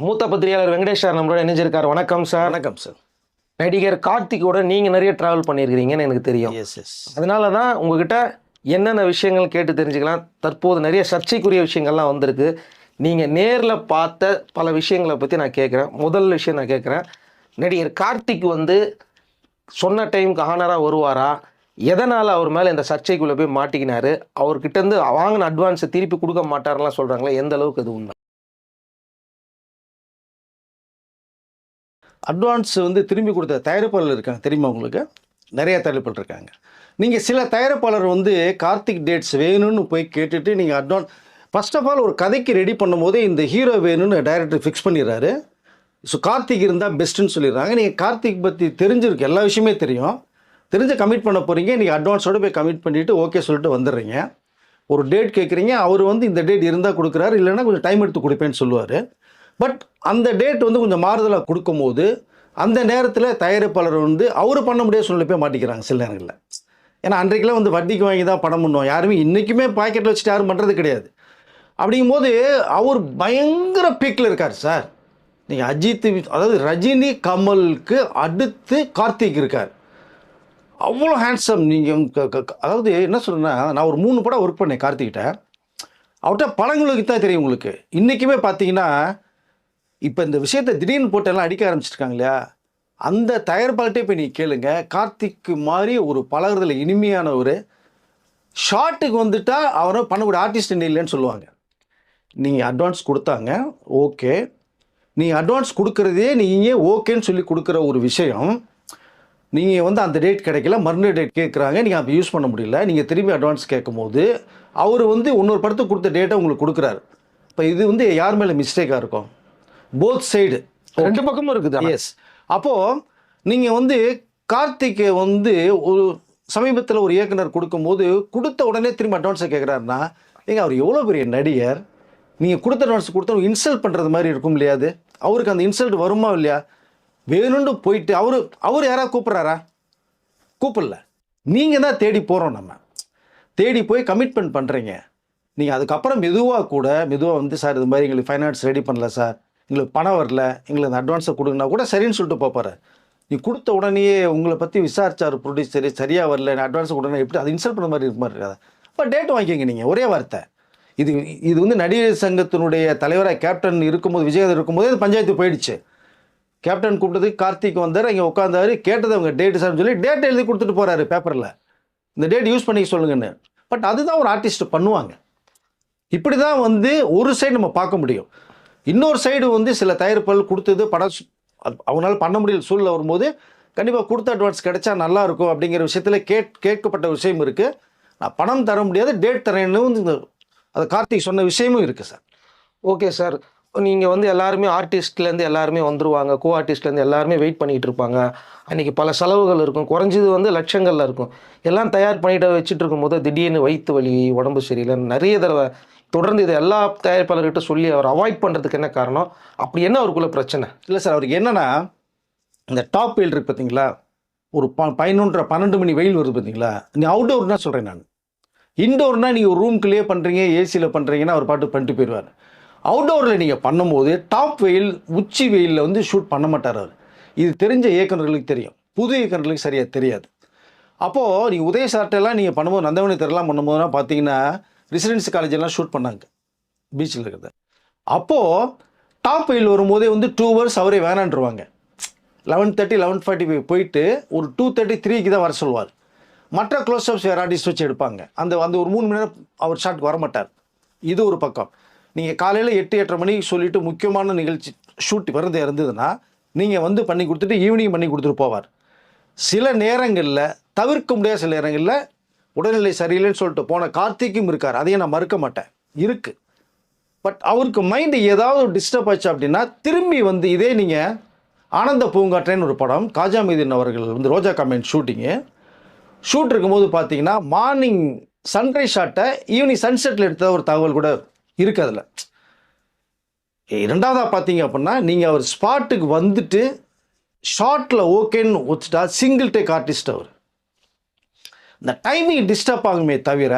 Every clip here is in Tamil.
மூத்த பத்திரிகையாளர் வெங்கடேஷ் சார் நம்மளோட இணைஞ்சிருக்கார். வணக்கம் சார். வணக்கம் சார். நடிகர் கார்த்திகோட நீங்கள் நிறைய ட்ராவல் பண்ணியிருக்கிறீங்கன்னு எனக்கு தெரியும். எஸ் எஸ் அதனால தான் உங்ககிட்ட என்னென்ன விஷயங்கள் கேட்டு தெரிஞ்சுக்கலாம். தற்போது நிறைய சர்ச்சைக்குரிய விஷயங்கள்லாம் வந்திருக்கு. நீங்கள் நேரில் பார்த்த பல விஷயங்களை பற்றி நான் கேட்குறேன். முதல் விஷயம் நான் கேட்குறேன். நடிகர் கார்த்திக் வந்து சொன்ன டைமுக்கு ஆனராக வருவாரா? எதனால் அவர் மேலே இந்த சர்ச்சைக்குள்ளே போய் மாட்டிக்கினாரு? அவர்கிட்டேருந்து வாங்கின அட்வான்ஸை திருப்பி கொடுக்க மாட்டாருலாம் சொல்கிறாங்களே எந்த அளவுக்கு அது உண்மை? அட்வான்ஸ் வந்து திரும்பி கொடுத்த தயாரிப்பாளர் இருக்காங்க. தெரியுமா உங்களுக்கு? நிறைய தயாரிப்பாளர் இருக்காங்க. நீங்கள் சில தயாரிப்பாளர் வந்து கார்த்திக் டேட்ஸ் வேணும்னு போய் கேட்டுட்டு நீங்கள் அட்வான்ஸ் ஃபஸ்ட் ஆஃப் ஆல் ஒரு கதைக்கு ரெடி பண்ணும்போதே இந்த ஹீரோ வேணும்னு டைரக்டர் ஃபிக்ஸ் பண்ணிடுறாரு. ஸோ கார்த்திக் இருந்தால் பெஸ்ட்டுன்னு சொல்லிடுறாங்க. நீங்கள் கார்த்திக் பற்றி தெரிஞ்சிருக்கு எல்லா விஷயமே தெரியும். தெரிஞ்சு கமிட் பண்ண போகிறீங்க நீங்கள் அட்வான்ஸோடு போய் கமிட் பண்ணிவிட்டு ஓகே சொல்லிட்டு வந்துடுறீங்க. ஒரு டேட் கேட்குறீங்க அவர் வந்து இந்த டேட் இருந்தால் கொடுக்குறாரு. இல்லைன்னா கொஞ்சம் டைம் எடுத்து கொடுப்பேன்னு சொல்லுவார். பட் அந்த டேட் வந்து கொஞ்சம் மாறுதலாக கொடுக்கும்போது அந்த நேரத்தில் தயாரிப்பாளர் வந்து அவர் பண்ண முடியாத சூழ்நிலை போய் மாட்டிக்கிறாங்க சில நேரங்களில். ஏன்னா அன்றைக்கெல்லாம் வந்து வட்டிக்கு வாங்கி தான் பணம் பண்ணுவோம். யாருமே இன்றைக்குமே பாக்கெட்டில் வச்சுட்டு யாரும் பண்ணுறது கிடையாது. அப்படிங்கும்போது அவர் பயங்கர பீக்கில் இருக்கார் சார். நீங்கள் அஜித் அதாவது ரஜினி கமலுக்கு அடுத்து கார்த்திக் இருக்கார். அவ்வளோ ஹேண்ட்ஸம் நீங்கள் அதாவது என்ன சொல்கிறேன்னா நான் ஒரு மூணு படம் ஒர்க் பண்ணேன் கார்த்திகிட்ட. அவர்கிட்ட படங்களுக்கு தான் தெரியும் உங்களுக்கு. இன்றைக்குமே பார்த்தீங்கன்னா இப்போ இந்த விஷயத்தை திடீர்னு போட்டெல்லாம் அடிக்க ஆரம்பிச்சிருக்காங்க இல்லையா? அந்த தயாரிப்பாளர்கிட்டே போய் நீங்கள் கேளுங்க. கார்த்திக்கு மாதிரி ஒரு பழகுறதுல இனிமையான ஒரு ஷார்ட்டுக்கு வந்துட்டால் அவரை பண்ணக்கூடிய ஆர்டிஸ்ட் இல்லைன்னு சொல்லுவாங்க. நீங்கள் அட்வான்ஸ் கொடுத்தாங்க ஓகே. நீங்கள் அட்வான்ஸ் கொடுக்குறதே நீங்கள் ஓகேன்னு சொல்லி கொடுக்குற ஒரு விஷயம் நீங்கள் வந்து அந்த டேட் கிடைக்கல மறுநாள் டேட் கேட்குறாங்க நீங்கள் அப்போ யூஸ் பண்ண முடியல நீங்கள் திரும்பி அட்வான்ஸ் கேட்கும்போது அவர் வந்து இன்னொரு படத்துக்கு கொடுத்த டேட்டை உங்களுக்கு கொடுக்குறாரு. இப்போ இது வந்து யார் மேலே மிஸ்டேக்காக இருக்கும்? போத் சைடு ரெண்டு பக்கமும் இருக்குது. எஸ் அப்போது நீங்கள் வந்து கார்த்திகை வந்து ஒரு சமீபத்தில் ஒரு இயக்குனர் கொடுக்கும்போது கொடுத்த உடனே திரும்ப அட்வான்ஸை கேட்குறாருன்னா ஏங்க அவர் எவ்வளோ பெரிய நடிகர்? நீங்கள் கொடுத்த அட்வான்ஸ் கொடுத்தா இன்சல்ட் பண்ணுறது மாதிரி இருக்கும் இல்லையா அது? அவருக்கு அந்த இன்சல்ட் வருமா இல்லையா? வேணும்னு போயிட்டு அவர் அவர் யாராவது கூப்பிட்றாரா? கூப்பிடல. நீங்கள் தான் தேடி போகிறோம் நம்ம. தேடி போய் கமிட்மெண்ட் பண்ணுறீங்க நீங்கள் அதுக்கப்புறம் மெதுவாக கூட மெதுவாக வந்து சார் இது மாதிரி எங்களுக்கு ஃபைனான்ஸ் ரெடி பண்ணல சார். எங்களுக்கு பணம் வரல எங்களுக்கு அந்த அட்வான்ஸை கொடுங்கன்னா கூட சரின்னு சொல்லிட்டு போப்பாரு நீ கொடுத்த உடனேயே உங்களை பற்றி விசாரிச்சார் ப்ரொடியூசர் சரியாக வரல நான் அட்வான்ஸ் கொடுனா எப்படி அது இன்சல்ட் பண்ண மாதிரி இருக்க மாதிரி இருக்காது அப்போ டேட் வாங்கிக்கோங்க நீங்கள் ஒரே வார்த்தை. இது இது வந்து நடிகர் சங்கத்தினுடைய தலைவராக கேப்டன் இருக்கும்போது விஜயகாந்த் இருக்கும்போது இது பஞ்சாயத்து போயிடுச்சு. கேப்டன் கூப்பிட்டதுக்கு கார்த்திக் வந்தார் இங்கே உட்காந்தாரு கேட்டது அவங்க டேட்டு சார்னு சொல்லி டேட் எழுதி கொடுத்துட்டு போகிறாரு பேப்பரில் இந்த டேட் யூஸ் பண்ணிக்க சொல்லுங்கன்னு. பட் அதுதான் ஒரு ஆர்டிஸ்ட் பண்ணுவாங்க. இப்படி தான் வந்து ஒரு சைடு நம்ம பார்க்க முடியும். இன்னொரு சைடு வந்து சில தயாரிப்புகள் கொடுத்தது படம் அவனால் அவங்களால பண்ண முடியல சூழ்நிலை வரும்போது கண்டிப்பாக கொடுத்த அட்வான்ஸ் கிடைச்சா நல்லா இருக்கும் அப்படிங்கிற விஷயத்தில் கேட் கேட்கப்பட்ட விஷயம் இருக்குது நான் பணம் தர முடியாது டேட் தரேன்னு இந்த அது கார்த்திக் சொன்ன விஷயமும் இருக்குது சார். Okay sir. நீங்கள் வந்து எல்லாருமே ஆர்டிஸ்ட்லேருந்து எல்லாருமே வந்துருவாங்க கோ ஆர்டிஸ்ட்லேருந்து எல்லாருமே வெயிட் பண்ணிகிட்டு இருப்பாங்க. அன்றைக்கி பல செலவுகள் இருக்கும் குறைஞ்சது வந்து லட்சங்களில் இருக்கும். எல்லாம் தயார் பண்ணிட்டு வச்சுட்டு இருக்கும்போது திடீர்னு வயிற்று வலி உடம்பு சரியில்லை நிறைய தடவை தொடர்ந்து இதை எல்லா தயாரிப்பாளர்கிட்ட சொல்லி அவர் அவாய்ட் பண்ணுறதுக்கு என்ன காரணம்? அப்படி என்ன அவருக்குள்ள பிரச்சனை? இல்லை சார் அவருக்கு என்னென்னா இந்த டாப் வெயில் இருக்கு பார்த்தீங்களா ஒரு ப பதினொன்றரை பன்னெண்டு மணி வெயில் வருது பார்த்தீங்களா நீ அவுட்டோர்னா சொல்கிறேன் நான். இன்டோர்னால் நீங்கள் ஒரு ரூம்குள்ளேயே பண்ணுறீங்க ஏசியில் பண்ணுறீங்கன்னா அவர் பாட்டு பண்ணிட்டு போயிடுவார் அவுட்டோரில் நீங்கள் பண்ணும்போது டாப் வெயில் உச்சி வெயிலில் வந்து ஷூட் பண்ண மாட்டார் அவர். இது தெரிஞ்ச இயக்குநர்களுக்கு தெரியும். புது இயக்குநர்களுக்கு சரியாக தெரியாது. அப்போது நீங்கள் உதய சார்ட்டெல்லாம் நீங்கள் பண்ணும்போது நந்தவனி தெருலாம் பண்ணும்போதுலாம் பார்த்தீங்கன்னா ரெசிடென்சி காலேஜெல்லாம் ஷூட் பண்ணாங்க. பீச்சில் இருக்கிறது. அப்போது டாப் வெயில் வரும்போதே வந்து டூ ஹவர்ஸ் அவரே வேணான்ருவாங்க eleven thirty eleven forty five போயிட்டு ஒரு டூ தேர்ட்டி த்ரீக்கு தான் வர சொல்லுவார். மற்ற க்ளோஸ்அப்ஸ் வேறு ஆர்டிஸ்ட் வச்சு எடுப்பாங்க. அந்த அந்த ஒரு மூணு மணி நேரம் அவர் ஷாட்டுக்கு வர மாட்டார் இது ஒரு பக்கம். நீங்கள் காலையில் எட்டு எட்டரை மணிக்கு சொல்லிட்டு முக்கியமான நிகழ்ச்சி ஷூட் வரது இருந்ததுன்னா நீங்கள் வந்து பண்ணி கொடுத்துட்டு ஈவினிங் பண்ணி கொடுத்துட்டு போவார். சில நேரங்களில் தவிர்க்க முடியாத சில நேரங்களில் உடல்நிலை சரியில்லைன்னு சொல்லிட்டு போன கார்த்திக்கும் இருக்கார். அதையும் நான் மறுக்க மாட்டேன். இருக்குது பட் அவருக்கு மைண்டு ஏதாவது டிஸ்டர்ப் ஆச்சு அப்படின்னா திரும்பி வந்து இதே நீங்கள் ஆனந்த பூங்காற்றேன்னு ஒரு படம் காஜா மீதின் அவர்கள் வந்து ரோஜா கமெண்ட் ஷூட்டிங்கு ஷூட் இருக்கும்போது பார்த்தீங்கன்னா மார்னிங் சன்ரைஸ் ஷாட்டை ஈவினிங் சன்செட்டில் எடுத்த ஒரு தகவல் கூட இருக்குது அதில். இரண்டாவதாக பார்த்தீங்க அப்படின்னா நீங்கள் அவர் ஸ்பாட்டுக்கு வந்துட்டு ஷார்ட்டில் ஓகேன்னு வச்சுட்டா சிங்கிள் டேக் ஆர்டிஸ்ட் அவர். இந்த டைமிங் டிஸ்டர்ப் ஆகுமே தவிர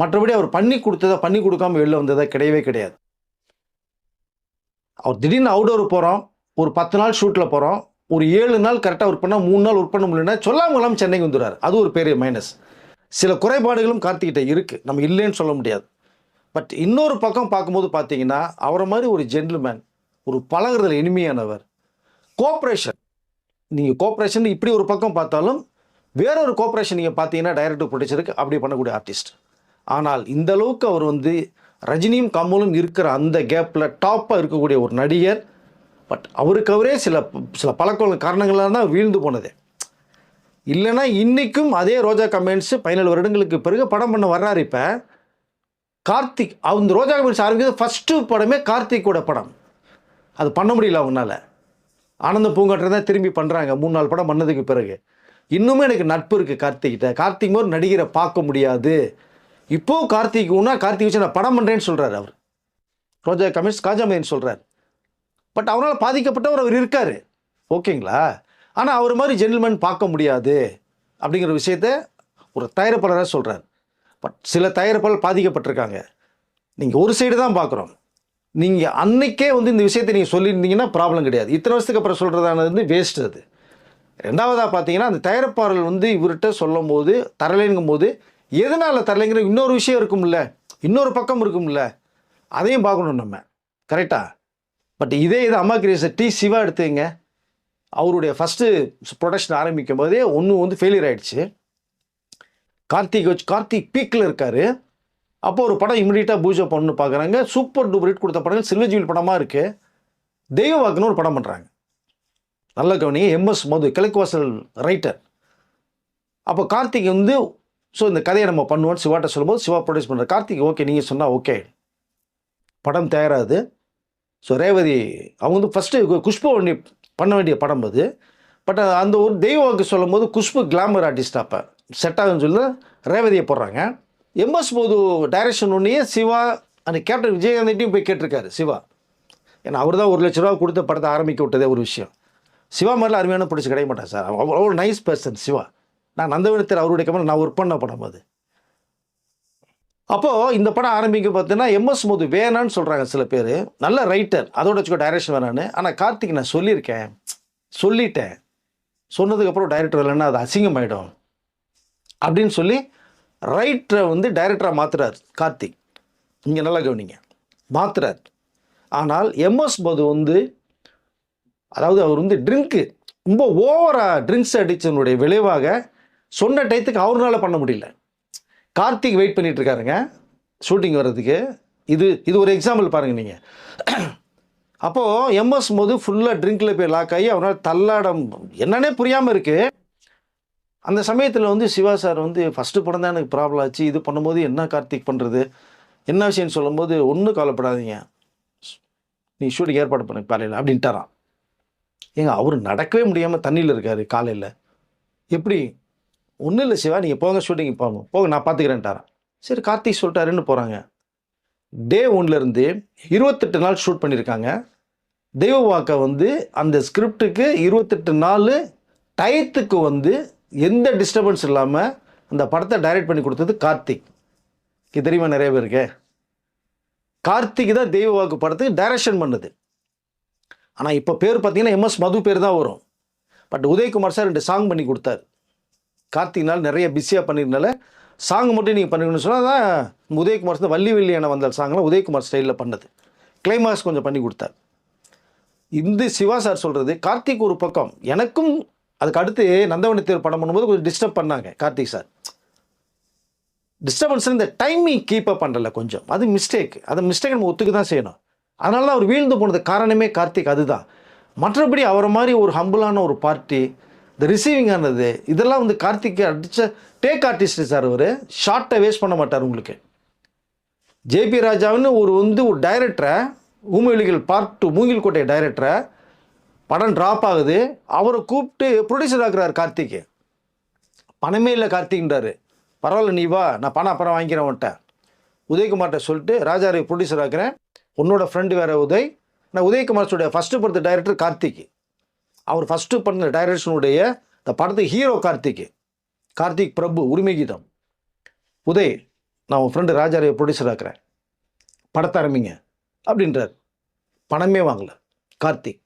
மற்றபடி அவர் பண்ணி கொடுத்ததை பண்ணி கொடுக்காம வெளில வந்ததா கிடையவே கிடையாது. அவர் திடீர்னு அவுடோர் போகிறோம் ஒரு பத்து நாள் ஷூட்டில் போகிறோம் ஒரு ஏழு நாள் கரெக்டாக ஒர்க் பண்ணால் மூணு நாள் ஒர்க் பண்ண முடியலன்னா சொல்லாமல் சென்னைக்கு வந்துடுறாரு. அது ஒரு பெரிய மைனஸ் சில குறைபாடுகளும் கார்த்திகிட்ட இருக்குது நம்ம இல்லைன்னு சொல்ல முடியாது. பட் இன்னொரு பக்கம் பார்க்கும்போது பார்த்தீங்கன்னா அவரை மாதிரி ஒரு ஜென்டில்மேன் ஒரு பழகுறதில் இனிமையானவர் கோஆப்ரேஷன் நீங்கள் கோஆப்ரேஷன் இப்படி ஒரு பக்கம் பார்த்தாலும் வேற ஒரு கோஆப்ரேஷன் நீங்கள் பார்த்தீங்கன்னா டைரக்டர் ப்ரொடியூசருக்கு அப்படி பண்ணக்கூடிய ஆர்டிஸ்ட் ஆனால் இந்த அளவுக்கு அவர் வந்து ரஜினியும் கமலும் இருக்கிற அந்த கேப்பில் டாப்பாக இருக்கக்கூடிய ஒரு நடிகர். பட் அவருக்கு அவரே சில சில பழக்க காரணங்களாக தான் வீழ்ந்து போனது. இல்லைன்னா இன்றைக்கும் அதே ரோஜா கமெண்ட்ஸு பதினேழு வருடங்களுக்கு பிறகு படம் பண்ண வர்றாரு இப்போ. கார்த்திக் அந்த ரோஜா கமெண்ட்ஸ் ஆரம்பிக்கிறது ஃபஸ்ட்டு படமே கார்த்திக்கோட படம். அது பண்ண முடியல அவங்களால. ஆனந்த பூங்காற்றை தான் திரும்பி பண்ணுறாங்க மூணு நாலு படம் பண்ணதுக்கு பிறகு. இன்னுமே எனக்கு நட்பு இருக்குது கார்த்திக்கிட்ட கார்த்திக் மாதிரி நடிகரை பார்க்க முடியாது. இப்போது கார்த்திக் ஒன்றா கார்த்திக் வச்சு நான் படம் பண்ணுறேன்னு சொல்கிறார் அவர். ரோஜா கமிஷ் காஜாமதின்னு சொல்கிறார் பட் அவரால் பாதிக்கப்பட்டவர் அவர் இருக்கார். ஓகேங்களா? ஆனால் அவர் மாதிரி ஜென்டில்மேன் பார்க்க முடியாது அப்படிங்கிற விஷயத்த ஒரு தயாரிப்பாளராக சொல்கிறார் பட் சில தயாரிப்பாளர் பாதிக்கப்பட்டிருக்காங்க. நீங்கள் ஒரு சைடு தான் பார்க்குறோம். நீங்கள் அன்னைக்கே வந்து இந்த விஷயத்தை நீங்கள் சொல்லியிருந்தீங்கன்னா ப்ராப்ளம் கிடையாது. இத்தனை வருஷத்துக்கு அப்புறம் சொல்கிறதானது வந்து வேஸ்ட் அது. ரெண்டாவதாக பார்த்தீங்கன்னா அந்த தயாரிப்பாளர் வந்து இவர்கிட்ட சொல்லும் போது தரலைங்கும் போது எதனால் தரலைங்கிற இன்னொரு விஷயம் இருக்கும்ல. இன்னொரு பக்கம் இருக்கும்ல. அதையும் பார்க்கணும் நம்ம. கரெக்டாக பட் இதே இது அம்மா கிரியேஷன் டி சிவா எடுத்துங்க அவருடைய ஃபஸ்ட்டு ப்ரொடக்ஷன் ஆரம்பிக்கும் போதே ஒன்று வந்து ஃபெயிலியர் ஆகிடுச்சு கார்த்திக் வச்சு கார்த்திக் பீக்கில் இருக்கார். அப்போ ஒரு படம் இமிடியட்டாக பூஜை பண்ணு பார்க்குறாங்க சூப்பர் டூப்பர் ஹிட் கொடுத்த படங்கள் சில்வஜீவில் படமாக இருக்குது தெய்வ வாக்குன்னு ஒரு படம் பண்ணுறாங்க நல்ல கவனிங்க எம்எஸ் மது கிழக்குவாசல் ரைட்டர் அப்போ கார்த்திக் வந்து ஸோ இந்த கதையை நம்ம பண்ணுவோம் சிவாட்ட சொல்லும்போது சிவா ப்ரொடியூஸ் பண்ணுற கார்த்திக் ஓகே நீங்கள் சொன்னால் ஓகே படம் தயாராகுது. ஸோ ரேவதி அவங்க வந்து ஃபஸ்ட்டு குஷ்பு பண்ணி பண்ண வேண்டிய படம் அது. பட் அந்த ஒரு தெய்வாக்கு சொல்லும் போது குஷ்பு கிளாமர் ஆர்டிஸ்ட் அப்போ. செட் ஆகுன்னு சொல்லி ரேவதியை போடுறாங்க. எம்எஸ் போது டைரக்ஷன் ஒன்றையே சிவா அந்த கேப்டன் விஜயகாந்தையும் போய் கேட்டிருக்காரு சிவா. ஏன்னா அவர் தான் ஒரு லட்ச ரூபா கொடுத்த படத்தை ஆரம்பிக்க விட்டதே ஒரு விஷயம். சிவா மாதிரிலாம் அருமையான பிடிச்சி கிடைக்க மாட்டேன் சார். அவ்வளோ நைஸ் பர்சன் சிவா. நான் நந்தவனத்தில் அவருடைய கமல் நான் ஒர்க் பண்ண படம் அது. அப்போது இந்த படம் ஆரம்பிக்க பார்த்தீங்கன்னா எம்எஸ் மோது வேணான்னு சொல்கிறாங்க சில பேர். நல்ல ரைட்டர் அதோட வச்சுக்கோ டைரக்ஷன் வேணான்னு. ஆனால் கார்த்திக் நான் சொல்லியிருக்கேன். சொல்லிட்டேன். சொன்னதுக்கப்புறம் டைரக்டர் இல்லைன்னா அது அசிங்கமாயிடும். அப்படின்னு சொல்லி ரைட்டரை வந்து டைரக்டராக மாற்றுறார் கார்த்திக். இங்கே நல்லா கவனிங்க. மாற்றுறார் ஆனால் எம்எஸ் மது வந்து அதாவது அவர் வந்து ட்ரிங்க்கு ரொம்ப ஓவராக ட்ரிங்க்ஸ் அடித்தனுடைய விளைவாக சொன்ன டயத்துக்கு அவர்னால பண்ண முடியல. கார்த்திக் வெயிட் பண்ணிகிட்டு இருக்காருங்க. ஷூட்டிங் வர்றதுக்கு. இது இது ஒரு எக்ஸாம்பிள் பாருங்கள் நீங்கள் அப்போது எம்எஸ் போது ஃபுல்லாக ட்ரிங்கில் போய் லாக் ஆகி அவரால் தள்ளாடம் என்னன்னே புரியாமல் இருக்குது அந்த சமயத்தில் வந்து சிவா சார் வந்து ஃபஸ்ட்டு படம் தான் எனக்கு ப்ராப்ளம் ஆச்சு. இது பண்ணும்போது என்ன கார்த்திக் பண்ணுறது என்ன விஷயம்னு சொல்லும்போது ஒன்றும் கவலைப்படாதீங்க. நீ ஷூட்டிங் ஏற்பாடு பண்ணு காலையில் அப்படின்ட்டாரான் ஏங்க அவர் நடக்கவே முடியாமல் தண்ணியில் இருக்கார் காலையில். எப்படி? ஒன்றும் இல்லை சிவா நீங்கள் போங்க ஷூட்டிங் போகணும். போங்க நான் பார்த்துக்கிறேன்ட்டாரன் சரி கார்த்திக் சொல்லிட்டாருன்னு போகிறாங்க டே ஒன்லேருந்து இருபத்தெட்டு நாள் ஷூட் பண்ணியிருக்காங்க தெய்வ வாக்கை வந்து அந்த ஸ்கிரிப்டுக்கு இருபத்தெட்டு நாள் டயத்துக்கு வந்து எந்த டிஸ்டர்பன்ஸ் இல்லாமல் அந்த படத்தை டைரக்ட் பண்ணி கொடுத்தது கார்த்திக். தெரியுமா நிறைய பேருக்கு? கார்த்திக் தான் தெய்வ வாக்கு படத்துக்கு டைரக்ஷன் பண்ணுது. ஆனால் இப்போ பேர் பார்த்தீங்கன்னா எம்எஸ் மது பேர் தான் வரும். பட் உதயகுமார் சார் ரெண்டு சாங் பண்ணி கொடுத்தாரு. கார்த்திக்னால் நிறைய பிஸியாக பண்ணியிருந்தால சாங் மட்டும் நீங்கள் பண்ணிக்கணும்னு சொன்னால் தான் உதயகுமார் சார் வள்ளி வெள்ளியான வந்த சாங்லாம் உதயகுமார் ஸ்டைலில் பண்ணது. கிளைமாக்ஸ் கொஞ்சம் பண்ணி கொடுத்தார். இந்த சிவா சார் சொல்கிறது கார்த்திக் ஒரு பக்கம் எனக்கும் அதுக்கு அடுத்து நந்தவனி தேர் படம் பண்ணும்போது கொஞ்சம் டிஸ்டர்ப் பண்ணாங்க கார்த்திக் சார் டிஸ்டர்பன்ஸ் இந்த டைமிங் கீப்பப் பண்ணல கொஞ்சம். அது மிஸ்டேக் அந்த மிஸ்டேக் நம்ம ஒத்துக்கு தான் செய்யணும். அதனால தான் அவர் வீழ்ந்து போனது காரணமே கார்த்திக் அதுதான். மற்றபடி அவரை மாதிரி ஒரு ஹம்பிளான ஒரு பார்ட்டி இந்த ரிசீவிங் ஆனது இதெல்லாம் வந்து கார்த்திக் அடித்த டேக் ஆர்டிஸ்ட் சார் அவர். ஷார்ட்டை வேஸ்ட் பண்ண மாட்டார் உங்களுக்கு. ஜேபி ராஜாவின்னு ஒரு வந்து ஒரு டைரக்டரை ஊமொழிகள் பார்ட் டூ மூங்கில் கோட்டை டைரக்டரை படம் ட்ராப் ஆகுது. அவரை கூப்பிட்டு ப்ரொடியூசர் ஆக்குறாரு கார்த்திக் பணமே இல்லை கார்த்திக்ன்றாரு. பரவாயில்ல நீ வா நான் பணம் அப்புறம் வாங்கிக்கிறேன் உன்ட்ட உதயகுமார்கிட்ட சொல்லிட்டு ராஜாரை ப்ரொடியூசர் ஆக்குறேன். உன்னோட ஃப்ரெண்டு வேற உதய் நான் உதயகுமார்ஸுடைய ஃபஸ்ட்டு படத்து டைரக்டர் கார்த்திக் அவர் ஃபஸ்ட்டு பண்ண டைரக்ஷனுடைய இந்த படத்து ஹீரோ கார்த்திக் கார்த்திக் பிரபு உரிமை கீதம். உதய் நான் உன் ஃப்ரெண்டு ராஜாரை ப்ரொடியூசர் ஆக்குறேன். படத்தை ஆரம்பிங்க அப்படின்றார். பணமே வாங்கல கார்த்திக்.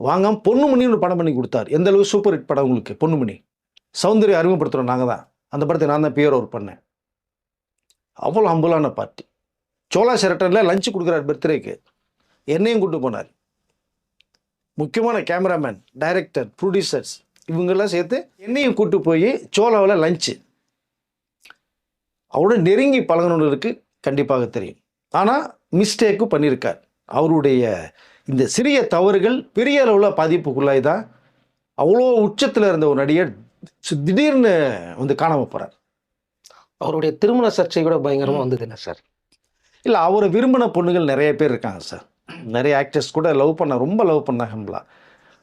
வாங்காம பொண்ணுமணி ஒரு படம் பண்ணி கொடுத்தார். எந்த அளவுக்கு சூப்பர் ஹிட் படம் உங்களுக்கு பொண்ணுமணி? சௌந்தர்யம் அறிமுகப்படுத்துகிறோம் நாங்கள் தான் அந்த படத்தை நான் தான் பியர் ஒர்க் பண்ணேன். அவ்வளோ அம்புலான பார்ட்டி சோலா ஷெரட்டனில் லஞ்சு கொடுக்குறார் பர்த்டேக்கு. என்னையும் கூட்டு போனார். முக்கியமான கேமராமேன் டைரக்டர் ப்ரொடியூசர்ஸ் இவங்கெல்லாம் சேர்த்து என்னையும் கூட்டு போய் சோலாவில் லஞ்சு அவரோட நெருங்கி பழகணுன்றதுக்கு கண்டிப்பாக தெரியும். ஆனால் மிஸ்டேக்கும் பண்ணியிருக்கார் அவருடைய இந்த சிறிய தவறுகள் பெரிய அளவில் பாதிப்புக்குள்ளாய் தான் அவ்வளோ உச்சத்தில் இருந்த ஒரு நடிகர் திடீர்னு வந்து காணாமல் போகிறார் அவருடைய திருமண சர்ச்சை கூட பயங்கரமாக வந்தது என்ன சார்? இல்லை அவரை விரும்பின பொண்ணுகள் நிறைய பேர் இருக்காங்க சார் நிறைய ஆக்டர்ஸ் கூட லவ் பண்ண ரொம்ப லவ் பண்ணாங்களா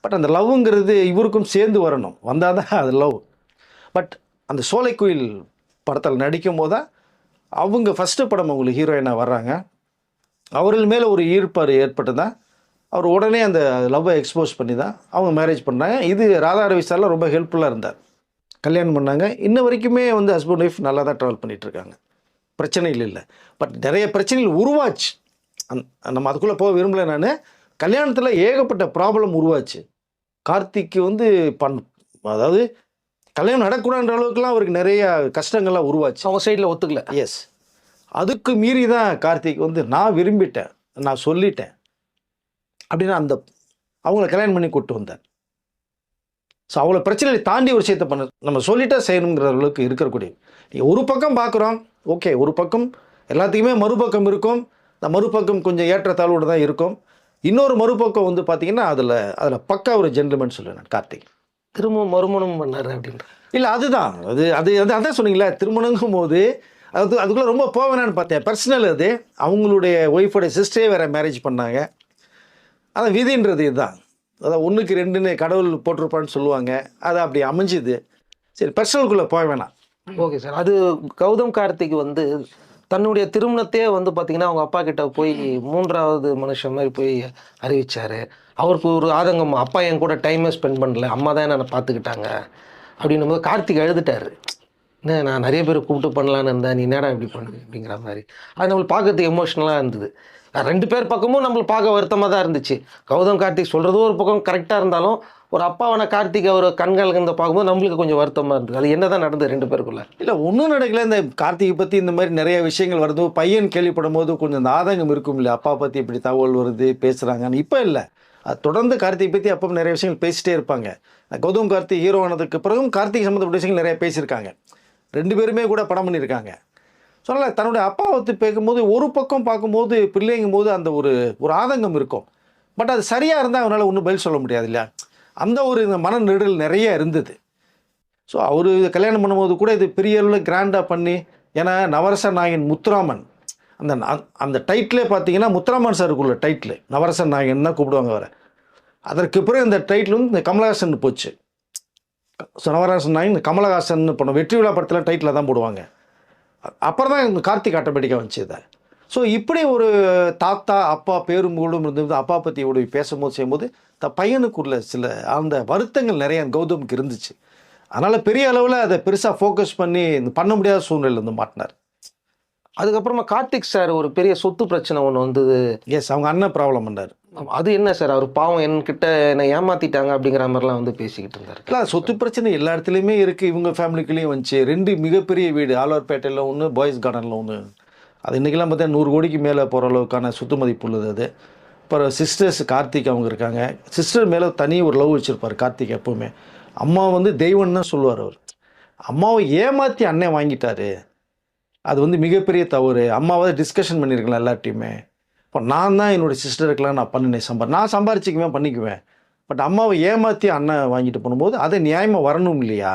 பட் அந்த லவ்ங்கிறது இவருக்கும் சேர்ந்து வரணும். வந்தால் தான் அது லவ் பட் அந்த சோலைக்குயில் படத்தில் நடிக்கும் போது தான் அவங்க ஃபஸ்ட்டு படம் அவங்களுக்கு ஹீரோயினாக வர்றாங்க. அவர்கள் மேலே ஒரு ஈர்ப்பாடு ஏற்பட்டு தான் அவர் உடனே அந்த லவ்வை எக்ஸ்போஸ் பண்ணி தான் அவங்க மேரேஜ் பண்ணாங்க. இது ராதா ரவி சார்லாம் ரொம்ப ஹெல்ப்ஃபுல்லாக இருந்தார். கல்யாணம் பண்ணாங்க. இன்ன வரைக்குமே வந்து ஹஸ்பண்ட் ஒய்ஃப் நல்லா தான் ட்ராவல் பண்ணிகிட்ருக்காங்க இருக்காங்க. பிரச்சனைகள் இல்லை. பட் நிறைய பிரச்சனைகள் உருவாச்சு. அந் நம்ம அதுக்குள்ளே போக விரும்பல நான். கல்யாணத்தில் ஏகப்பட்ட ப்ராப்ளம் உருவாச்சு. கார்த்திக்கு வந்து பண் அதாவது கல்யாணம் நடக்கூடாதுன்ற அளவுக்குலாம் அவருக்கு நிறைய கஷ்டங்கள்லாம் உருவாச்சு. அவங்க சைடில் ஒத்துக்கல. எஸ் அதுக்கு மீறி தான் கார்த்திக் வந்து நான் விரும்பிட்டேன். நான் சொல்லிட்டேன். அப்படின்னு அந்த அவங்கள கல்யாணம் பண்ணி கூட்டு வந்தார். ஸோ அவ்வளோ பிரச்சனையை தாண்டி ஒரு விஷயத்தை பண்ண நம்ம சொல்லிட்டா செய்யணுங்கிற அளவுக்கு இருக்கக்கூடிய ஒரு பக்கம் பார்க்குறோம் ஓகே ஒரு பக்கம் எல்லாத்துக்குமே மறுபக்கம் இருக்கும். இந்த மறுபக்கம் கொஞ்சம் ஏற்றத்தாழ்வோடு தான் இருக்கும். இன்னொரு மறுபக்கம் வந்து பார்த்தீங்கன்னா அதில் அதில் பக்கா ஒரு ஜென்டில்மேன் சொல்லுவேன் கார்த்திக். திரும்ப மறுமணம் பண்ணாரு அப்படின்ற. இல்லை அதுதான். அது அது அது அதான் சொன்னீங்களே திருமணங்கும் போது அது அதுக்குள்ளே ரொம்ப போவேனான்னு பார்த்தேன். பர்சனல் அது. அவங்களுடைய ஒய்ஃபோடைய சிஸ்டரே வேறு மேரேஜ் பண்ணாங்க. அதான் விதின்றது இதுதான். அதான் ஒன்றுக்கு ரெண்டுன்னு கடவுள் போட்டிருப்பான்னு சொல்லுவாங்க. அது அப்படி அமைஞ்சுது. சரி பர்சனலுக்குள்ளே போக வேணாம். Okay sir. அது கௌதம் கார்த்திக் வந்து தன்னுடைய திருமணத்தையே வந்து பார்த்தீங்கன்னா அவங்க அப்பா கிட்ட போய் மூன்றாவது மனுஷன் மாதிரி போய் அறிவிச்சார். அவருக்கு ஒரு ஆதங்கம் அப்பா என் கூட டைமே ஸ்பெண்ட் பண்ணல அம்மா தான் என்னை பார்த்துக்கிட்டாங்க அப்படின்னும் போது கார்த்திக் எழுதிட்டாரு என்ன நான் நிறைய பேர் கூப்பிட்டு பண்ணலான்னு இருந்தேன் நீ என்னடா இப்படி பண்ணு? அப்படிங்கிற மாதிரி. அது நம்மளுக்கு பார்க்கறதுக்கு எமோஷ்னலாக இருந்தது. ரெண்டு பேர் பக்கமும் நம்மளுக்கு பார்க்க வருத்தமாக தான் இருந்துச்சு. கௌதம் கார்த்திக் சொல்கிறதும் ஒரு பக்கம் கரெக்டாக இருந்தாலும் ஒரு அப்பாவான கார்த்திக் அவர் கண்கள் இருந்த பார்க்கும்போது நம்மளுக்கு கொஞ்சம் வருத்தமாக இருந்தது. அது என்ன தான் நடந்தது ரெண்டு பேருக்குள்ள? இல்லை ஒன்றும் நடக்கல. இந்த கார்த்திகை பற்றி இந்த மாதிரி நிறைய விஷயங்கள் வருது. பையன் கேள்விப்படும் போது கொஞ்சம் இந்த ஆதங்கம் இருக்கும் இல்லையா? அப்பா பற்றி இப்படி தகவல் வருது பேசுகிறாங்கன்னு இப்போ இல்லை. அது தொடர்ந்து கார்த்திகை பற்றி அப்போ நிறைய விஷயங்கள் பேசிகிட்டே இருப்பாங்க. கௌதம் கார்த்திக் ஹீரோ ஆனதுக்கு பிறகும் கார்த்திக் சம்மந்தப்பட்ட விஷயங்கள் நிறைய பேசியிருக்காங்க. ரெண்டு பேருமே கூட படம் பண்ணியிருக்காங்க. சொல்லலை தன்னுடைய அப்பாவை பற்றி பேக்கும்போது ஒரு பக்கம் பார்க்கும்போது பிள்ளைங்கும் போது அந்த ஒரு ஒரு ஆதங்கம் இருக்கும். பட் அது சரியாக இருந்தால் அவனால் ஒன்றும் பதில் சொல்ல முடியாது இல்லையா? அந்த ஒரு இந்த மன நிறைய இருந்தது. ஸோ அவர் கல்யாணம் பண்ணும்போது கூட இது பெரிய அளவில் கிராண்டாக பண்ணி ஏன்னா நவரச நாயகன் முத்துராமன். அந்த அந்த டைட்டிலே பார்த்தீங்கன்னா முத்துராமன் சாருக்குள்ள டைட்டில் நவரச நாயகன் தான் கூப்பிடுவாங்க அவரை. அதற்கு பிறகு இந்த டைட்டில் வந்து இந்த கமலஹாசன் போச்சு. ஸோ நவரசன் நாயகன் இந்த கமலஹாசன் பண்ண வெற்றி விழா படத்தில் டைட்டில் தான் போடுவாங்க. அப்புறம் தான் இந்த கார்த்திக் ஆட்டோமேட்டிக்காக வந்துச்சு இதை. ஸோ இப்படி ஒரு தாத்தா அப்பா பேரும் கூடும் இருந்து அப்பா பற்றி இப்படி பேசும்போது செய்யும்போது த பையனுக்குள்ள சில அந்த வருத்தங்கள் நிறைய கௌதமுக்கு இருந்துச்சு. அதனால் பெரிய அளவில் அதை பெருசாக ஃபோக்கஸ் பண்ணி பண்ண முடியாத சூழ்நிலை வந்து மாட்டினார். அதுக்கப்புறமா கார்த்திக் சார் ஒரு பெரிய சொத்து பிரச்சனை ஒன்று வந்தது. எஸ் அவங்க அண்ணன் ப்ராப்ளம் பண்ணார். அது என்ன சார்? அவர் பாவம் என்கிட்ட என்னை ஏமாத்திட்டாங்க அப்படிங்கிற மாதிரிலாம் வந்து பேசிக்கிட்டு இருந்தார். இல்லை சொத்து பிரச்சனை எல்லா இடத்துலையுமே இருக்குது இவங்க ஃபேமிலிக்குள்ளேயும் வந்துச்சு. ரெண்டு மிகப்பெரிய வீடு ஆழ்வார்பேட்டையில் ஒன்று பாய்ஸ் கார்டனில் ஒன்று அது இன்றைக்கெல்லாம் பார்த்தா நூறு கோடிக்கு மேலே போகிற அளவுக்கான சுத்து மதிப்பு உள்ளது அது. அப்புறம் சிஸ்டர்ஸ் கார்த்திக் அவங்க இருக்காங்க. சிஸ்டர் மேலே தனி ஒரு லவ் வச்சுருப்பார் கார்த்திக் எப்போவுமே. அம்மா வந்து தெய்வம்னு தான் சொல்லுவார் அவர். அம்மாவை ஏமாற்றி அண்ணன் வாங்கிட்டாரு. அது வந்து மிகப்பெரிய தவறு. அம்மாவை டிஸ்கஷன் பண்ணியிருக்கலாம் எல்லார்ட்டையுமே. இப்போ நான் தான் என்னோடய சிஸ்டருக்கெலாம் நான் பண்ணினேன் சம்பா நான் சம்பாரிச்சிக்குவேன் பண்ணிக்குவேன். பட் அம்மாவை ஏமாற்றி அண்ணன் வாங்கிட்டு போகும்போது அது நியாயமாக வரணும் இல்லையா?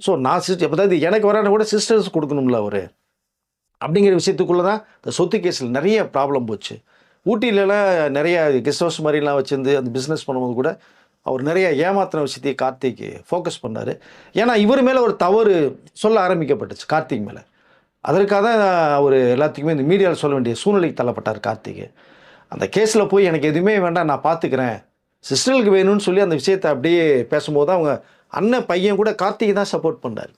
ஸோ நான் சிஸ்டர் இப்போ தான் எனக்கு வரான கூட சிஸ்டர்ஸ் கொடுக்கணும்ல அவர். அப்படிங்கிற விஷயத்துக்குள்ளே தான் இந்த சொத்து கேஸில் நிறைய ப்ராப்ளம் போச்சு. ஊட்டியிலலாம் நிறைய கெஸ்ட் ஹவுஸ் மாதிரிலாம் வச்சுருந்து அந்த பிஸ்னஸ் பண்ணும்போது கூட அவர் நிறைய ஏமாத்தின விஷயத்தையே கார்த்திக் ஃபோக்கஸ் பண்ணார். ஏன்னா இவர் மேலே ஒரு தவறு சொல்ல ஆரம்பிக்கப்பட்டுச்சு கார்த்திக் மேலே. அதற்காக தான் அவர் எல்லாத்துக்குமே இந்த மீடியாவில் சொல்ல வேண்டிய சூழ்நிலைக்கு தள்ளப்பட்டார் கார்த்திக். அந்த கேஸில் போய் எனக்கு எதுவுமே வேண்டாம் நான் பார்த்துக்கிறேன் சிஸ்டர்களுக்கு வேணும்னு சொல்லி அந்த விஷயத்தை அப்படியே பேசும்போது அவங்க அண்ணன் பையன் கூட கார்த்திகை தான் சப்போர்ட் பண்ணார்.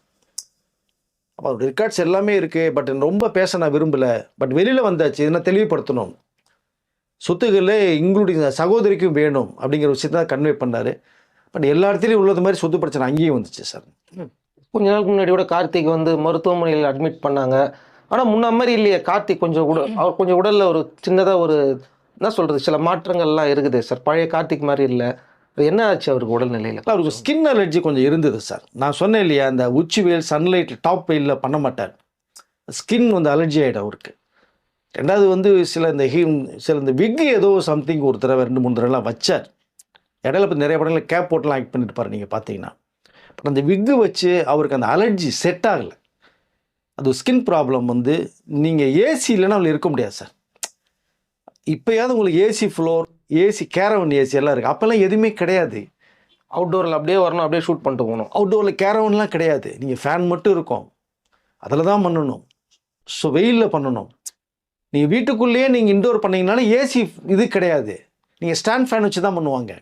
அப்போ ரெக்கார்ட்ஸ் எல்லாமே இருக்குது பட் ரொம்ப பேச நான் விரும்பலை. பட் வெளியில் வந்தாச்சு இதனால் தெளிவுபடுத்தணும். சொத்துக்கள் எங்களுடைய சகோதரிக்கும் வேணும் அப்படிங்கிற விஷயத்தை கன்வே பண்ணார். பட் எல்லா இடத்துலையும் உள்ளது மாதிரி சொத்து பிரச்சனை அங்கேயும் வந்துச்சு சார் கொஞ்ச நாளுக்கு முன்னாடி கூட கார்த்திக் வந்து மருத்துவமனையில் அட்மிட் பண்ணாங்க. ஆனால் முன்ன மாதிரி இல்லையே கார்த்திக் கொஞ்சம் உட அவர் கொஞ்சம் உடலில் ஒரு சின்னதாக ஒரு என்ன சொல்கிறது சில மாற்றங்கள்லாம் இருக்குது சார் பழைய கார்த்திக் மாதிரி இல்லை. என்ன ஆச்சு அவருக்கு உடல்நிலையில்? அவருக்கு ஸ்கின் அலர்ஜி கொஞ்சம் இருந்தது சார். நான் சொன்னேன் இல்லையா அந்த உச்சி வெயில் சன்லைட் டாப் வெயிலில் பண்ண மாட்டார். ஸ்கின் வந்து அலர்ஜி ஆகிடும் அவருக்கு. ரெண்டாவது வந்து சில இந்த ஹீ சில இந்த விக் ஏதோ சம்திங் ஒரு தடவை ரெண்டு மூணு தடவைலாம் வச்சார். இடையில இப்போ நிறைய படங்களில் கேப் போட்டுலாம் ஆக்ட் பண்ணிட்டு நீங்கள் பார்த்தீங்கன்னா பட் அந்த விக்கு வச்சு அவருக்கு அந்த அலர்ஜி செட் ஆகலை. அது ஸ்கின் ப்ராப்ளம் வந்து நீங்கள் ஏசி இல்லைன்னா அவங்களுக்கு இருக்க முடியாது சார். இப்போயாவது உங்களுக்கு AC floor AC caravan AC எல்லாம் இருக்குது அப்போல்லாம் எதுவுமே கிடையாது. அவுட்டோரில் அப்படியே வரணும் அப்படியே ஷூட் பண்ணிட்டு போகணும். அவுட்டோரில் கேரவன்லாம் கிடையாது. நீங்கள் ஃபேன் மட்டும் இருக்கும். அதில் தான் பண்ணணும். ஸோ வெயிலில் பண்ணணும். நீங்கள் வீட்டுக்குள்ளேயே நீங்கள் இன்டோர் பண்ணீங்கனாலும் ஏசி இது கிடையாது. நீங்கள் ஸ்டாண்ட் ஃபேன் வச்சு தான் பண்ணுவாங்க.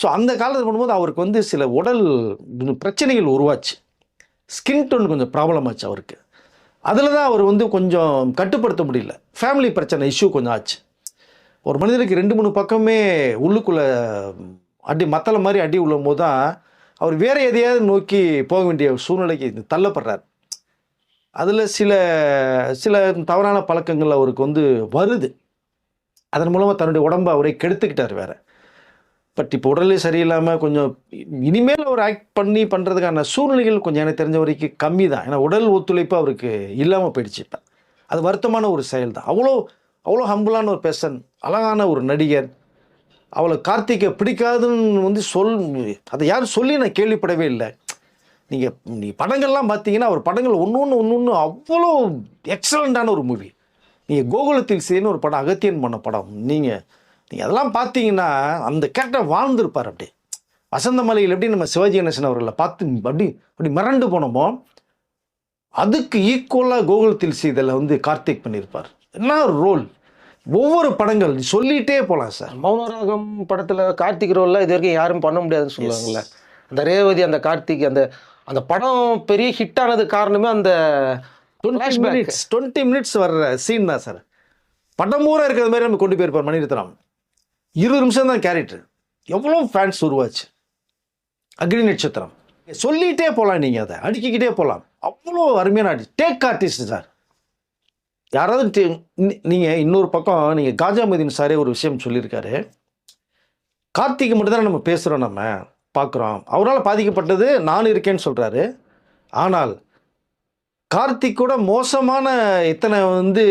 ஸோ அந்த காலத்தில் பண்ணும்போது அவருக்கு வந்து சில உடல் பிரச்சனைகள் உருவாச்சு. ஸ்கின் டோன் கொஞ்சம் ப்ராப்ளம் ஆச்சு அவருக்கு. அதில் தான் அவர் வந்து கொஞ்சம் கட்டுப்படுத்த முடியல. ஃபேமிலி பிரச்சனை இஷ்யூ கொஞ்சம் ஆச்சு. ஒரு மனிதனுக்கு ரெண்டு மூணு பக்கமே உள்ளுக்குள்ளே அடி மத்தள மாதிரி அடி விழும் போது தான் அவர் வேறு எதையாவது நோக்கி போக வேண்டிய சூழ்நிலைக்கு தள்ளப்படுறார். அதில் சில சில தவறான பழக்கங்கள் அவருக்கு வந்து வருது. அதன் மூலமாக தன்னுடைய உடம்பை அவரே கெடுத்துக்கிட்டார் வேறு. பட் இப்போ உடலே சரியில்லாமல் கொஞ்சம் இனிமேல் அவர் ஆக்ட் பண்ணி பண்ணுறதுக்கான சூழ்நிலைகள் கொஞ்சம் எனக்கு தெரிஞ்ச வரைக்கும் கம்மி தான். ஏன்னா உடல் ஒத்துழைப்பு அவருக்கு இல்லாமல் போயிடுச்சு இப்போ. அது வருத்தமான ஒரு செயல் தான் அவ்வளோ அவ்வளோ ஹம்பிளான ஒரு பெர்சன் அழகான ஒரு நடிகர். அவளை கார்த்திகை பிடிக்காதுன்னு வந்து சொல் அதை யாரும் சொல்லி நான் கேள்விப்படவே இல்லை. நீங்கள் நீ படங்கள்லாம் பார்த்தீங்கன்னா அவர் படங்கள் ஒன்று ஒன்று ஒன்று ஒன்று அவ்வளோ எக்ஸலண்ட்டான ஒரு மூவி நீங்கள் கோகுலத்தில் சேர்னு ஒரு படம் அகத்தியன் பண்ண படம் நீங்கள் நீங்கள் அதெல்லாம் பார்த்தீங்கன்னா அந்த கேரக்டர் வாழ்ந்திருப்பார் அப்படி வசந்த மலையில் எப்படி நம்ம சிவாஜி கணேசன் அவர்களை பார்த்து அப்படி அப்படி மிரண்டு போனோமோ அதுக்கு ஈக்குவலாக கோகுலத்தில் சீதலை வந்து கார்த்திக் பண்ணியிருப்பார். என்ன ரோல் ஒவ்வொரு படங்கள் சொல்லிகிட்டே போகலாம் சார். மௌனராகம் படத்தில் கார்த்திக் ரோலில் இது வரைக்கும் யாரும் பண்ண முடியாதுன்னு சொல்லுவாங்கல்ல. அந்த ரேவதி அந்த கார்த்திக் அந்த அந்த படம் பெரிய ஹிட் ஆனது காரணமே அந்த. மினிட்ஸ் டுவெண்ட்டி மினிட்ஸ் வர்ற சீன் தான் சார். படம் பூரா இருக்கிற மாதிரி நம்ம கொண்டு போயிருப்பார் மணிரத்னம். இருபது நிமிஷம் தான் கேரக்டர் எவ்வளோ ஃபேன்ஸ் உருவாச்சு. அக்னி நட்சத்திரம். சொல்லிகிட்டே போகலாம் நீங்கள் அதை. அடுக்கிக்கிட்டே போகலாம் அவ்வளோ அருமையான டேக் ஆர்டிஸ்ட் சார். யாராவது நீங்கள் இன்னொரு பக்கம் நீங்கள் காஜாமுதீன் சாரே ஒரு விஷயம் சொல்லியிருக்காரு. கார்த்திகை மட்டும் தானே நம்ம பேசுகிறோம் நம்ம பார்க்குறோம் அவரால் பாதிக்கப்பட்டது நான் இருக்கேன்னு சொல்கிறாரு ஆனால் கார்த்திக் கூட மோசமான எத்தனை வந்து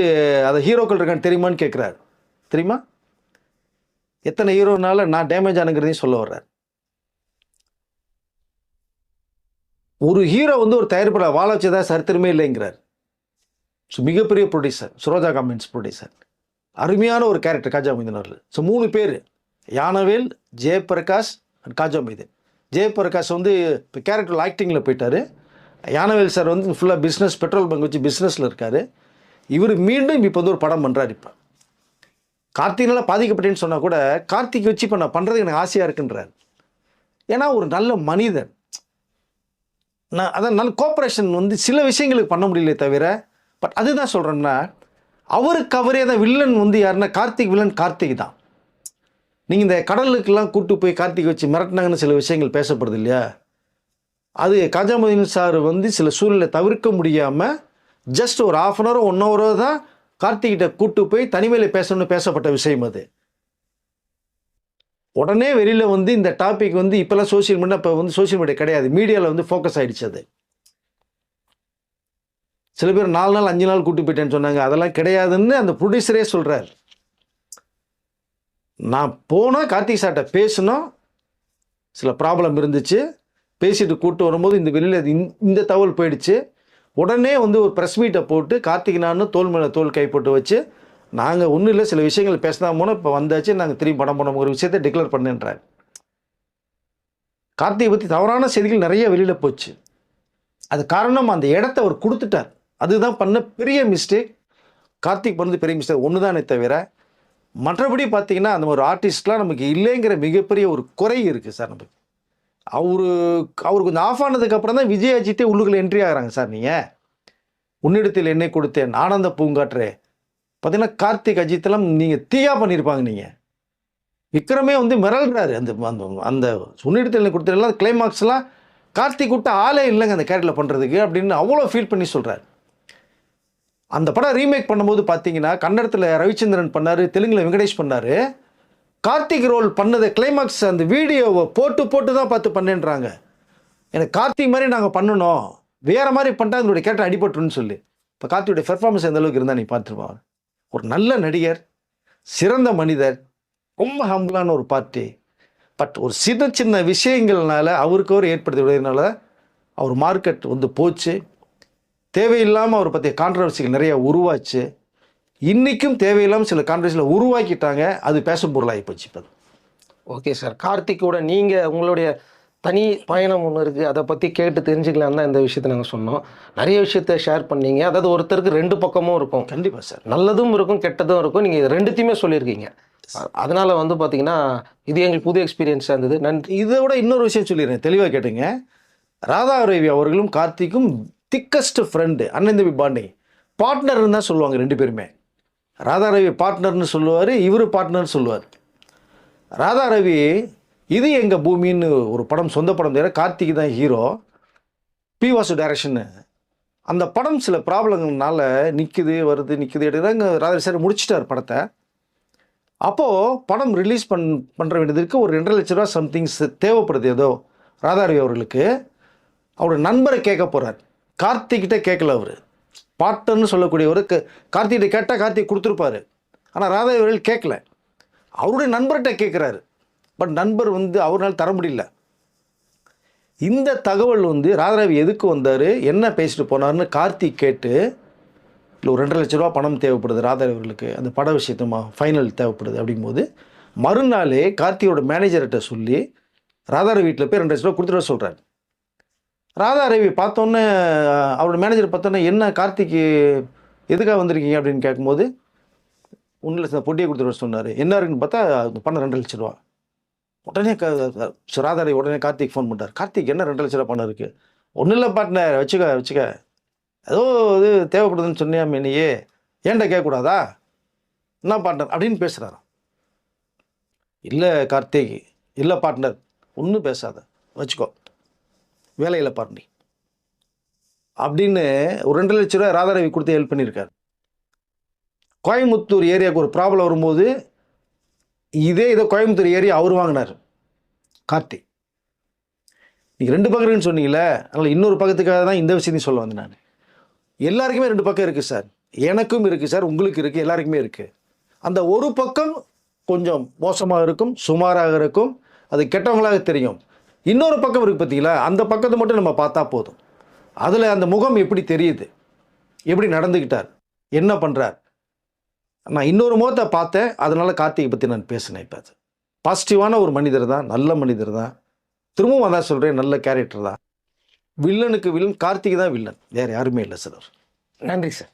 அதை ஹீரோக்கள் இருக்கான்னு தெரியுமான்னு கேட்குறாரு தெரியுமா? எத்தனை ஹீரோனால நான் டேமேஜ் ஆனுங்கிறதையும் சொல்ல வர்றார். ஒரு ஹீரோ வந்து ஒரு தயாரிப்பாளர் வாழ வச்சதா சரித்திரமே இல்லைங்கிறார். ஸோ மிகப்பெரிய ப்ரொடியூசர் சுரோஜா காமெண்ட்ஸ் ப்ரொடியூசர் அருமையான ஒரு கேரக்டர் காஜா மீதன் அவர்கள். ஸோ மூணு பேர் யானவேல் ஜெயபிரகாஷ் அண்ட் காஜா மீதன் ஜெயபிரகாஷ் வந்து இப்போ கேரக்டர் ஆக்டிங்கில் போயிட்டாரு. யானவேல் சார் வந்து ஃபுல்லாக பிஸ்னஸ் பெட்ரோல் பங்க் வச்சு பிஸ்னஸில் இருக்கார். இவர் மீண்டும் இப்போ வந்து ஒரு படம் பண்ணுறார் இப்போ. கார்த்திகனால் பாதிக்கப்பட்டேன்னு சொன்னால் கூட கார்த்திக் வச்சு இப்போ நான் பண்ணுறதுக்கு எனக்கு ஆசையாக இருக்குன்றார். ஏன்னா ஒரு நல்ல மனிதன். நான் அதான் நல்ல கோஆப்ரேஷன் வந்து சில விஷயங்களுக்கு பண்ண முடியல தவிர பட் அதுதான் சொல்கிறேன்னா அவருக்கு அவரே தான் வில்லன் வந்து யாருன்னா கார்த்திக் வில்லன் கார்த்திக் தான். நீங்கள் இந்த கடலுக்கெல்லாம் கூட்டு போய் கார்த்திக் வச்சு மிரட்டினாங்கன்னு சில விஷயங்கள் பேசப்படுது இல்லையா? அது காஜாமுதீன் சார் வந்து சில சூழ்நிலை தவிர்க்க முடியாமல் ஜஸ்ட் ஒரு ஆஃப் அன் ஹவர் ஒன் ஹவரோ தான் கார்த்திகிட்ட கூட்டு போய் தனிமையில் பேசணும்னு பேசப்பட்ட விஷயம் அது. உடனே வெளியில் வந்து இந்த டாபிக் வந்து இப்போல்லாம் சோஷியல் மீடியா இப்போ வந்து சோஷியல் மீடியா கிடையாது. மீடியாவில் வந்து ஃபோக்கஸ் ஆகிடுச்சு அது. சில பேர் நாலு நாள் அஞ்சு நாள் கூட்டி போயிட்டேன்னு சொன்னாங்க. அதெல்லாம் கிடையாதுன்னு அந்த ப்ரொடியூசரே சொல்கிறார் நான் போனால் கார்த்திக் சார்கிட்ட பேசணும். சில ப்ராப்ளம் இருந்துச்சு. பேசிட்டு கூப்பிட்டு வரும்போது இந்த வெளியில் இந்த தகவல் போயிடுச்சு. உடனே வந்து ஒரு ப்ரெஸ் மீட்டை போட்டு கார்த்திக் நான் தோல் மேலே தோல் கை போட்டு வச்சு நாங்கள் ஒன்றும் இல்லை சில விஷயங்கள் பேசினா போனால் இப்போ வந்தாச்சு நாங்கள் திரும்பி படம் பண்ணுற ஒரு விஷயத்தை டிக்ளேர் பண்ணுன்றார். கார்த்திகை பற்றி தவறான செய்திகள் நிறைய வெளியில் போச்சு. அது காரணம் அந்த இடத்த அவர் கொடுத்துட்டார். அதுதான் பண்ண பெரிய மிஸ்டேக் கார்த்திக் பண்ணது பெரிய மிஸ்டேக் ஒன்று தானே தவிர மற்றபடி பார்த்தீங்கன்னா அந்த ஒரு ஆர்டிஸ்ட்லாம் நமக்கு இல்லைங்கிற மிகப்பெரிய ஒரு குறை இருக்குது சார் நமக்கு. அவரு அவர் கொஞ்சம் ஆஃப் ஆனதுக்கப்புறம் தான் விஜய் அஜித்தே உள்ளுக்குள்ள என்ட்ரி ஆகுறாங்க சார் நீங்கள் உன்னிடத்தில் என்னை கொடுத்தேன் ஆனந்த பூங்காற்றே. பார்த்தீங்கன்னா கார்த்திக் அஜித்தெல்லாம் நீங்கள் தீயா பண்ணியிருப்பாங்க நீங்கள் விக்ரமே வந்து மிரள்றாரு அந்த அந்த அந்த சுன்னிடத்தில் கொடுத்ததெல்லாம் கிளைமாக்ஸ்லாம் கார்த்திக் விட்ட ஆளே இல்லைங்க அந்த கேரக்டரில் பண்ணுறதுக்கு அப்படின்னு அவ்வளோ ஃபீல் பண்ணி சொல்கிறாரு அந்த படம் ரீமேக் பண்ணும்போது பார்த்தீங்கன்னா கன்னடத்தில் ரவிச்சந்திரன் பண்ணார் தெலுங்கில் வெங்கடேஷ் பண்ணார். கார்த்திக் ரோல் பண்ணதை கிளைமாக்ஸ் அந்த வீடியோவை போட்டு போட்டு தான் பார்த்து பண்ணேன்றாங்க. எனக்கு கார்த்திக் மாதிரி நாங்கள் பண்ணணும். வேறு மாதிரி பண்ணிட்டா அதனுடைய கேரக்டர் அடிபட்டுருன்னு சொல்லி. இப்போ கார்த்தியுடைய பெர்ஃபார்மன்ஸ் எந்த அளவுக்கு இருந்தால் நீ பார்த்துருப்பாங்க ஒரு நல்ல நடிகர் சிறந்த மனிதர் ரொம்ப ஹம்பிளான ஒரு பார்ட்டி பட் ஒரு சின்ன சின்ன விஷயங்கள்னால அவருக்கு அவர் ஏற்படுத்தி விடுறதுனால அவர் மார்க்கெட் வந்து போச்சு. தேவையில்லாமல் அவரை பற்றிய கான்ட்ரவர்சிகள் நிறைய உருவாச்சு. இன்றைக்கும் தேவையில்லாமல் சில கான்ட்ரவர்சியில் உருவாக்கிட்டாங்க. அது பேசும் பொருளாகி போச்சு இப்போ. Okay sir. கார்த்திக்கோட நீங்கள் உங்களுடைய தனி பயணம் ஒன்று இருக்குது அதை பற்றி கேட்டு தெரிஞ்சுக்கலாம் தான் இந்த விஷயத்தை நாங்கள் சொன்னோம். நிறைய விஷயத்த ஷேர் பண்ணீங்க. அதாவது ஒருத்தருக்கு ரெண்டு பக்கமும் இருக்கும். கண்டிப்பாக சார். நல்லதும் இருக்கும் கெட்டதும் இருக்கும். நீங்கள் ரெண்டுத்தையுமே சொல்லியிருக்கீங்க. அதனால வந்து பார்த்தீங்கன்னா இது எங்களுக்கு புது எக்ஸ்பீரியன்ஸாக இருந்தது. நன்றி. இதை விட இன்னொரு விஷயம் சொல்லிடுறேன். தெளிவாக கேட்டுங்க. ராதா ரவி அவர்களும் கார்த்திக்கும் திக்கஸ்ட் ஃப்ரெண்டு அண்ணன் தம்பி பாண்டிங் பார்ட்னர்னு தான் சொல்லுவாங்க ரெண்டு பேருமே. ராதா ரவி பார்ட்னர்னு சொல்லுவார் இவர் பார்ட்னர்னு சொல்லுவார். ராதா ரவி இது எங்கள் பூமின்னு ஒரு படம் சொந்த படம் தேர கார்த்திக் தான் ஹீரோ பி வாசு டைரக்ஷன்னு அந்த படம் சில ப்ராப்ளங்கள்னால நிற்குது வருது நிற்குது எடுக்கிறாங்க ராதா சார் முடிச்சிட்டார் படத்தை. அப்போது படம் ரிலீஸ் பண் பண்ணுற வேண்டியதுக்கு ஒரு ரெண்டரை லட்ச ரூபா சம்திங்ஸ் தேவைப்படுது ஏதோ ராதாரவி அவர்களுக்கு. அவரோட நண்பரை கேட்க போகிறார் கார்த்திக்கிட்ட கேட்கல அவர். பாட்டர்னு சொல்லக்கூடியவர் க- கார்த்திகிட்ட கேட்டால் கார்த்திக் கொடுத்துருப்பாரு. ஆனால் ராதாரவி அவர்கள் கேட்கல. அவருடைய நண்பர்கிட்ட கேட்குறாரு. பட் நண்பர் வந்து அவரால் தர முடியல. இந்த தகவல் வந்து ராதாரவி எதுக்கு வந்தார்? என்ன பேசிட்டு போனார்னு கார்த்திக் கேட்டு இல்லை ஒரு ரெண்டரை லட்ச ரூபா பணம் தேவைப்படுது ராதாரவர்களுக்கு அந்த பட விஷயத்தமா ஃபைனல் தேவைப்படுது. அப்படிங்கும்போது மறுநாளே கார்த்தியோட மேனேஜர்கிட்ட சொல்லி ராதாரவி வீட்டில் போய் ரெண்டு லட்ச ரூபா கொடுத்துட்டு சொல்கிறார் ராதா ரவி பார்த்தோன்னே அவரோட மேனேஜர் பார்த்தோன்னே என்ன கார்த்திக்கு எதுக்காக வந்திருக்கீங்க? அப்படின்னு கேட்கும்போது ஒன்றில் சார் பொட்டியை கொடுத்துட்டு சொன்னார். என்ன இருக்குன்னு பார்த்தா பணம் ரெண்டு லட்ச ரூபா. உடனே க ராதாரவி உடனே கார்த்திக் ஃபோன் பண்ணார் கார்த்திக் என்ன ரெண்டு லட்ச ரூபா பணம் இருக்குது ஒன்றும் இல்லை பாட்னர் வச்சுக்க வச்சுக்க. ஏதோ இது தேவைப்படுதுன்னு சொன்னியாமே நீயே ஏன்டா கேட்கக்கூடாதா? என்ன பாட்னர் அப்படின்னு பேசுகிறாராம் இல்லை கார்த்திக். இல்லை பாட்னர் ஒன்றும் பேசாத. வச்சுக்கோ. வேலையில் பாருண்டி. அப்படின்னு ஒரு ரெண்டு லட்ச ரூபா ராதாரவி கொடுத்து ஹெல்ப் பண்ணியிருக்காரு. கோயம்புத்தூர் ஏரியாவுக்கு ஒரு ப்ராப்ளம் வரும்போது இதே இதை கோயம்புத்தூர் ஏரியா அவர் வாங்கினார். கார்த்தி. நீங்கள் ரெண்டு பக்கம் இருக்குன்னு சொன்னீங்களே அதனால் இன்னொரு பக்கத்துக்காக தான் இந்த விஷயத்தையும் சொல்ல வந்தேன் நான். எல்லாருக்குமே ரெண்டு பக்கம் இருக்குது சார். எனக்கும் இருக்குது சார் உங்களுக்கு இருக்குது எல்லாருக்குமே இருக்குது அந்த ஒரு பக்கம் கொஞ்சம் மோசமாக இருக்கும் சுமாராக இருக்கும் அது கெட்டவங்களாக தெரியும். இன்னொரு பக்கம் இருக்குது பார்த்தீங்களா அந்த பக்கத்தை மட்டும் நம்ம பார்த்தா போதும். அதில் அந்த முகம் எப்படி தெரியுது? எப்படி நடந்துக்கிட்டார் என்ன பண்ணுறார் நான் இன்னொரு முகத்தை பார்த்தேன். அதனால் கார்த்திகை பற்றி நான் பேசினேன் இப்போ அது. பாசிட்டிவான ஒரு மனிதர் தான் நல்ல மனிதர் தான். திரும்பவும் அதான் சொல்கிறேன் நல்ல கேரக்டர் தான். வில்லனுக்கு வில்லன் கார்த்திகை தான் வில்லன் வேறு யாருமே இல்லை சார் அவர் நன்றி சார்